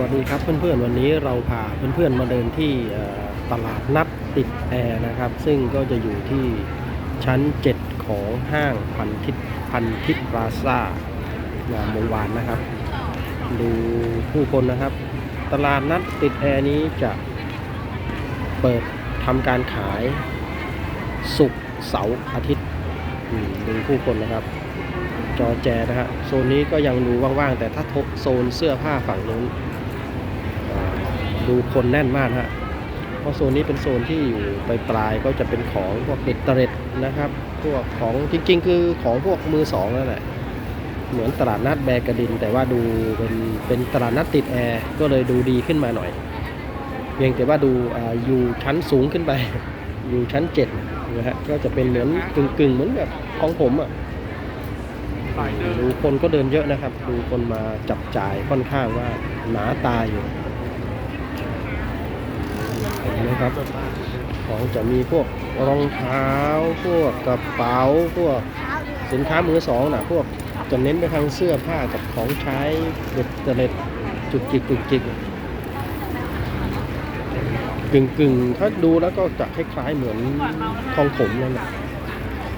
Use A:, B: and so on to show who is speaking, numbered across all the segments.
A: วัสดีครับเพื่อนๆวันนี้เราพาเพื่อนๆมาเดินที่ตลาดนัดติดแอร์นะครับ ซึ่งก็จะอยู่ที่ชั้น 7 ของห้างพันทิพพันทิพพลาซ่างามวงวานนะครับ ดูผู้คนนะครับ ตลาดนัดติดแอร์นี้จะเปิดทำการขายศุกเสาร์อาทิตย์ดูผู้คนนะครับจอแจนะฮะโซนนี้ก็ยังดูว่างๆ แต่ถ้าโซนเสื้อผ้าฝั่งนู้น ดูคนแน่นมากฮะเพราะโซนนี้เป็นโซนที่อยู่ปลายๆก็จะเป็นของพวกเด็ดเตร็ดนะครับ พวกของจริง ๆ คือของพวกมือสองนั่นแหละเหมือนตลาดนัดแบกระดิน แต่ว่าดูเป็นเป็นตลาดนัดติดแอร์ก็เลยดูดีขึ้นมาหน่อย เพียงแต่ว่าดูอาอยู่ชั้นสูงขึ้นไป อยู่ชั้นเจ็ดนะฮะก็จะเป็นเหมือนกึ่งๆเหมือนแบบของผมอะดูคนก็เดินเยอะนะครับ ดูคนมาจับจ่ายค่อนข้างว่าหนาตาอยู่ เห็นไหมครับ ของจะมีพวกรองเท้า พวกกระเป๋า พวกสินค้ามือสองนะพวกจะเน้นไปทางเสื้อผ้ากับของใช้เด็ดเด็ดจุกจิกจุกจิกกึ่งกึ่งถ้าดูแล้วก็จะคล้ายๆเหมือนทองผมนั่นแหละ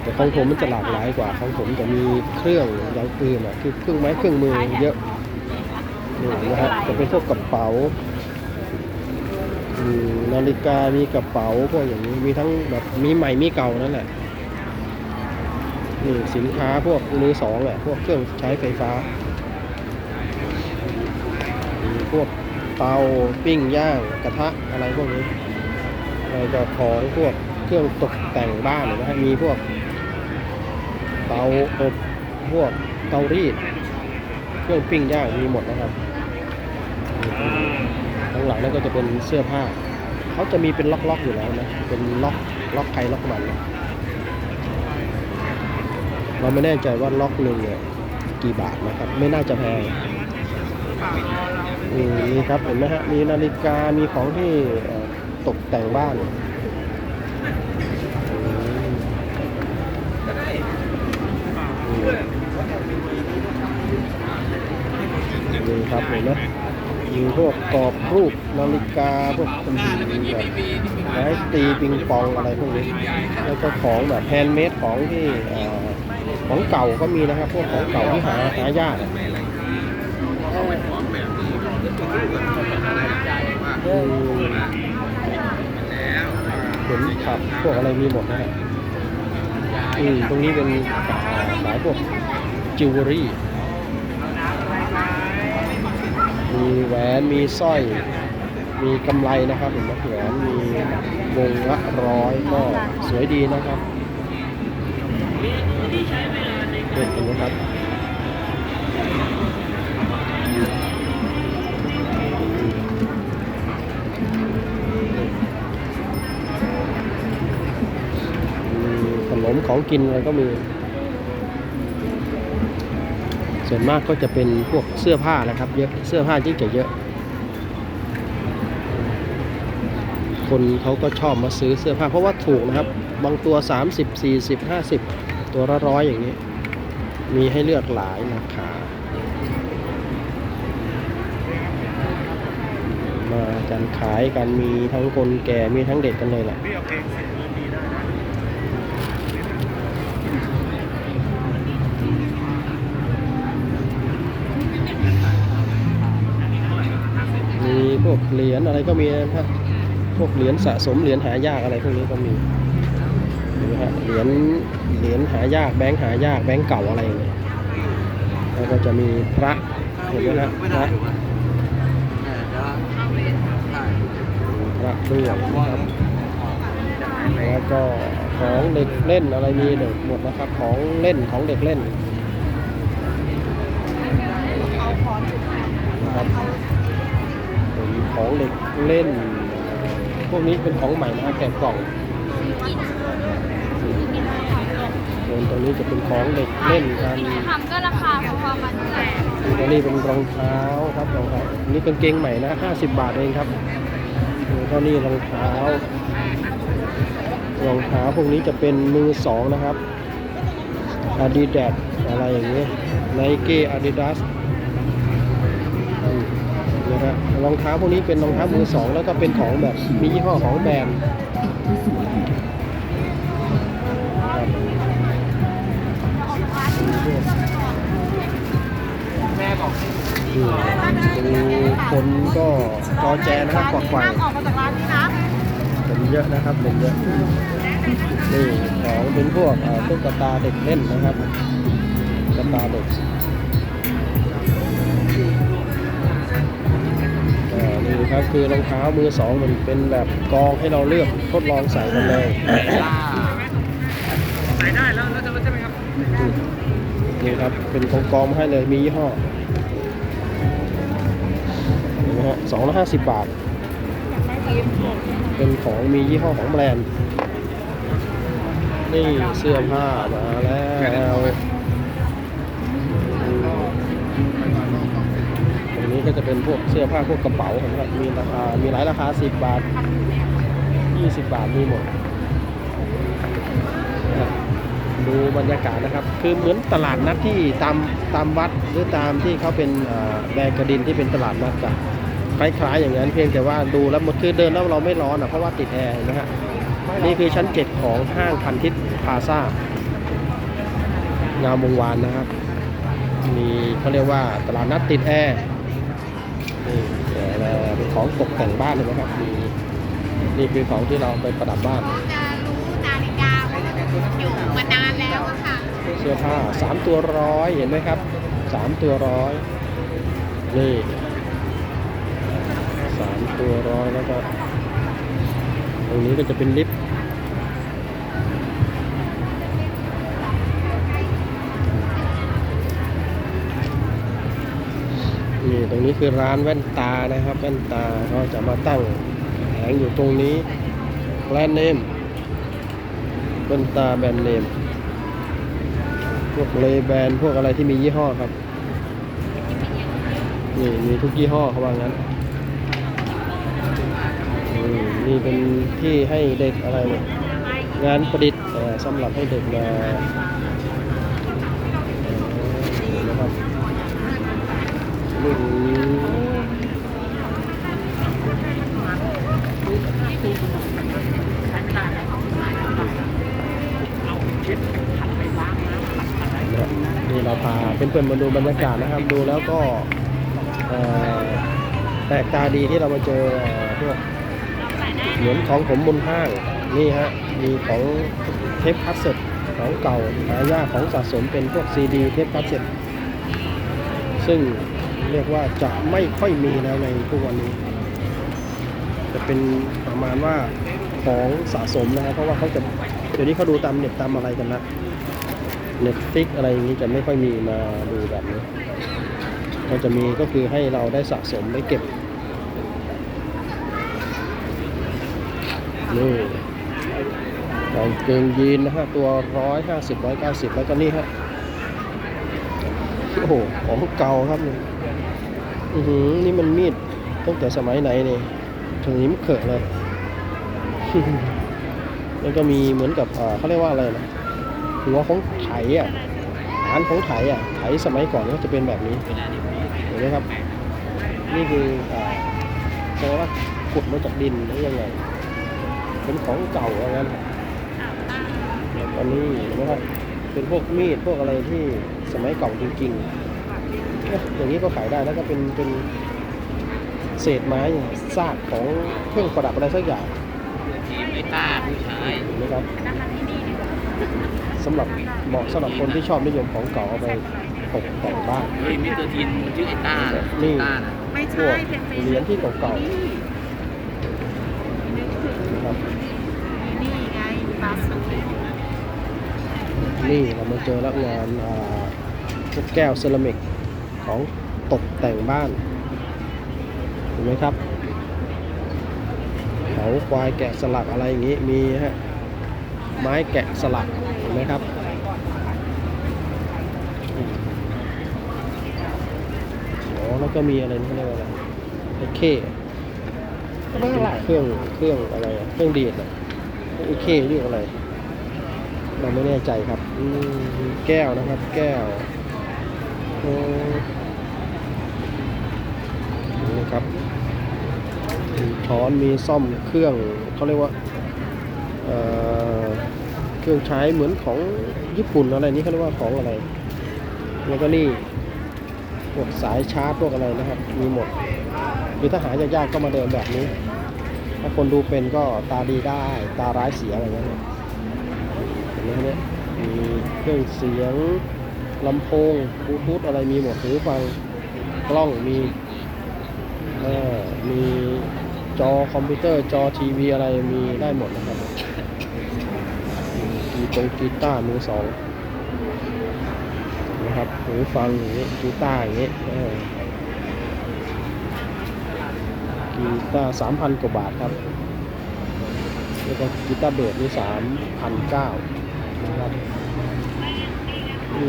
A: แต่ของผมมันจะหลากหลายกว่าของผมจะมีเครื่องอย่างอื่นอะคือเครื่องไม้เครื่องมือเยอะนี่นะฮะจะเป็นพวกกระเป๋า นาฬิกามีกระเป๋าพวกอย่างนี้มีทั้งแบบมีใหม่มีเก่านั่นแหละนี่สินค้าพวกมือสองแหละพวกเครื่องใช้ไฟฟ้ามีพวกเตาปิ้งย่างกระทะอะไรพวกนี้อะไรก็ของพวกเครื่องตกแต่งบ้านนะฮะมีพวก เตาอบพวกเตารีด เครื่องปิ้งย่างมีหมดนะครับ แล้วก็จะเป็นเสื้อผ้า เขาจะมีเป็นล็อกๆอยู่แล้วนะ เป็นล็อกล็อกใครล็อกมันนะเราไม่แน่ใจว่าล็อกหนึ่งเนี่ยกี่บาทนะครับ ไม่น่าจะแพงอืมนี่ครับเห็นไหมฮะมีนาฬิกามีของที่ตกแต่งบ้านอืม นี่ครับเห็นไหม มีพวกกรอบรูปนาฬิกาพวกเป็นแบบไม้ตีปิงปองอะไรพวกนี้แล้วก็ของแบบแฮนด์เมดของที่ของเก่าก็มีนะครับพวกของเก่าที่หาหายากเห็นขับพวกอะไรมีหมดนะอืมตรงนี้เป็นขายพวกจิวเวลรี่ มีแหวนมีสร้อย มีกำไรนะครับเห็นไหมแหวนมีวงละร้อยก็สวยดีนะครับเห็นไหมครับมีขนมของกินอะไรก็มี ส่วนมากก็จะเป็นพวกเสื้อผ้านะครับเยอะเสื้อผ้าที่จะเยอะ คนเขาก็ชอบมาซื้อเสื้อผ้าเพราะว่าถูกนะครับ บางตัว 30 40 50 ตัวละร้อยอย่างนี้ มีให้เลือกหลายราคามากันขายกันมีทั้งคนแก่มีทั้งเด็กกันเลยแหละ มี พวกเหรียญอะไรก็มีนะครับพวกเหรียญสะสมเหรียญหายากอะไรพวกนี้ก็มีนี่ฮะเหรียญเหรียญหายากแบงค์หายากแบงค์เก่าอะไรอย่างเงี้ยแล้วก็จะมีพระเห็นไหมฮะพระพระด้วยนะครับแล้วก็ของเด็กเล่นอะไรมีเด็กหมดนะครับของเล่นของเด็กเล่นนะครับ ของเด็กเล่น พวกนี้เป็นของใหม่นะแกะกล่องส่วนตรงนี้จะเป็นของเด็กเล่นกัน
B: ทำก็ราคาพอๆกันแต่
A: ตรงนี้เป็นรองเท้าครับรองเท้าอันนี้กางเกงใหม่นะ 50 บาทเองครับดูเท่านี้รองเท้ารองเท้าพวกนี้จะเป็นมือสองนะครับ Adidas อะไรอย่างนี้ Nike Adidas อืม นะฮะรองเท้าพวกนี้เป็นรองเท้ามือสองแล้วก็เป็นของแบบมียี่ห้อของแบรนด์ครับอืมดูคนก็จอแจนะครับกวักไกว
B: ห้ามออกมาจากร้านนี้นะ
A: เป็นเยอะนะครับเป็นเยอะนี่ของเป็นพวกเอ่อพวกกระตาเด็กเล่นนะครับกระตาเด็ก อ่านี่ครับคือรองเท้ามือสองมันเป็นแบบกองให้เราเลือกทดลองใส่กันเลย
C: ใส่ได้แล้วแล้วจะใช่ไหมครับ
A: อืมนี่ครับเป็นกองกองๆมาให้เลยมียี่ห้อเห็นไหมฮะสองร้อยห้าสิบบาท เป็นของมียี่ห้อของแบรนด์นี่เสื้อผ้ามาแล้ว จะเป็นพวกเสื้อผ้าพวกกระเป๋าครับมีราคามีหลายราคา 10 บาท 20 บาทมีหมดดูบรรยากาศนะครับ คือเหมือนตลาดนัดที่ตามตามวัดหรือตามที่เขาเป็นแบกกระดินที่เป็นตลาดนัดกันคล้ายๆอย่างนั้นเพียงแต่ว่าดูแล้วมันคือเดินแล้วเราไม่ร้อนอะเพราะว่าติดแอร์นไหมฮะนี่คือชั้น7ของห้างพันทิพย์พาซ่างามวงวานนะครับ มีเขาเรียกว่าตลาดนัดติดแอร์ นี่แต่เป็นของตกแต่งบ้านเลยนะครับมีนี่คือของที่เราไปประดับบ้าน
B: จะรู้นาฬิกาว่าอยู่มานานแล้วอะค่ะ
A: เสื้อผ้าสามตัวร้อยเห็นไหมครับสามตัวร้อยนี่สามตัวร้อยแล้วก็ตรงนี้ก็จะเป็นลิฟต์ นี่ตรงนี้คือร้านแว่นตานะครับ แว่นตาเขาจะมาตั้งแผงอยู่ตรงนี้แบรนด์เนมแว่นตาแบรนด์เนมพวกเลแบรนด์พวกอะไรที่มียี่ห้อครับนี่มีทุกยี่ห้อเขาว่างั้นนี่เป็นที่ให้เด็กอะไรเนี่ยงานประดิษฐ์สำหรับให้เด็กมาเอ่อนะครับรุ่นนี้นี่เราพาเพื่อนๆมาดูบรรยากาศนะครับ ดูแล้วก็แปลกตาดีที่เรามาเจอเอ่อพวกเหมือนของผมบนห้างนี่ฮะมีของเทปคัสเซ็ตของเก่าหายากของสะสมเป็นพวกซีดีเทปคัสเซ็ตซึ่งเรียกว่าจะไม่ค่อยมีแล้วในทุกวันนี้ จะเป็นประมาณว่าของสะสมนะครับเพราะว่าเขาจะเดี๋ยวนี้เขาดูตามเน็ตตามอะไรกันนะ เน็ตฟิกอะไรอย่างนี้จะไม่ค่อยมีมาดูแบบนี้ ก็จะมีก็คือให้เราได้สะสมได้เก็บนี่กางเกงยีนนะฮะตัวร้อยห้าสิบร้อยเก้าสิบแล้วก็นี่ฮะโอ้โหของเก่าครับนี่อือหือนี่มันมีดตั้งแต่สมัยไหนนี่ถึงนี้มันเขอะเลยแล้วก็มีเหมือนกับเขาเรียกว่าอะไรนะ หัวของไถอะฐานของไถอะไถสมัยก่อนก็จะเป็นแบบนี้เห็นไหมครับ นี่คืออ่าแสดงว่าขุดมาจากดินหรือยังไง เป็นของเก่าอะไรนั้นแล้วตอนนี้เห็นไหมครับเป็นพวกมีดพวกอะไรที่สมัยเก่าจริงๆเอ๊ะอย่างนี้ก็ขายได้แล้วก็เป็นเป็นเศษไม้ซากของเครื่องประดับอะไรสักอย่าง
C: ทีมไอ้ต้าผู้ชาย
A: เห็นไหมครับ สำหรับเหมาะสำหรับคนที่ชอบนิยมของเก่าเอาไปตกแต่งบ้าน
C: เฮ้ยมิสเตอร์ทีนมันชื่อไอ้ต้า
A: นี่
C: ต้านะ
B: ไม่
A: พ
B: ใช่
A: วก
B: เป็นเฟซ
A: เหรียญที่เก่าๆนะครับ
B: นี่ไงบาสู
A: นี่เรามาเจอรับงานอ่าพวกแก้วเซรามิกของตกแต่งบ้านเห็นไหมครับเขาควายแกะสลักอะไรอย่างนี้มีฮะไม้แกะสลัก เห็นไหมครับอืมอ๋อแล้วก็มีอะไรนี่เขาเรียกว่าอะไรไอ้เคเครื่องเครื่องอะไรอะเครื่องดีดอะไอ้เคเรียกอะไรเราไม่แน่ใจครับอืมแก้วนะครับ แก้วโอ้นี่นะครับมีช้อนมีซ่อมเครื่องเขาเรียกว่า เครื่องใช้เหมือนของญี่ปุ่นอะไรนี้เขาเรียกว่าของอะไร แล้วก็นี่พวกสายชาร์จพวกอะไรนะครับ มีหมดคือถ้าหายากๆก็มาเดินแบบนี้ ถ้าคนดูเป็นก็ตาดีได้ตาร้ายเสียอะไรเงี้ยเห็นไหมเนี่ยมีเครื่องเสียงลำโพงบลูทูธอะไรมีหมดหูฟังกล้องมีมีจอคอมพิวเตอร์จอทีวีอะไรมีได้หมดนะครับ กีตงกีตาร์มือสองนะครับหูฟังอย่างนี้กีตาร์อย่างนี้กีตาร์สามพันกว่าบาทครับแล้วก็กีตาร์เบสนี่สามพันเก้านะครับอ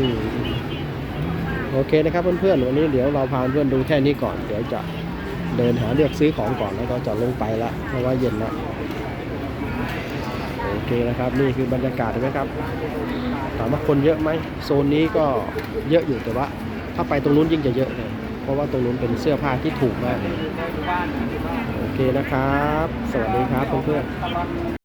A: โอเคนะครับเพื่อนๆวันนี้เดี๋ยวเราพาเพื่อนดูแค่นี้ก่อน เดี๋ยวจะเดินหาเลือกซื้อของก่อนแล้วก็จะลงไปละเพราะว่าเย็นและโอเคนะครับนี่คือบรรยากาศเห็นไหมครับถามว่าคนเยอะไหมโซนนี้ก็เยอะอยู่แต่ว่า ถ้าไปตรงนู้นยิ่งจะเยอะเลยเพราะว่าตรงนู้นเป็นเสื้อผ้าที่ถูกมากโอเคนะครับ สวัสดีครับเพื่อนๆ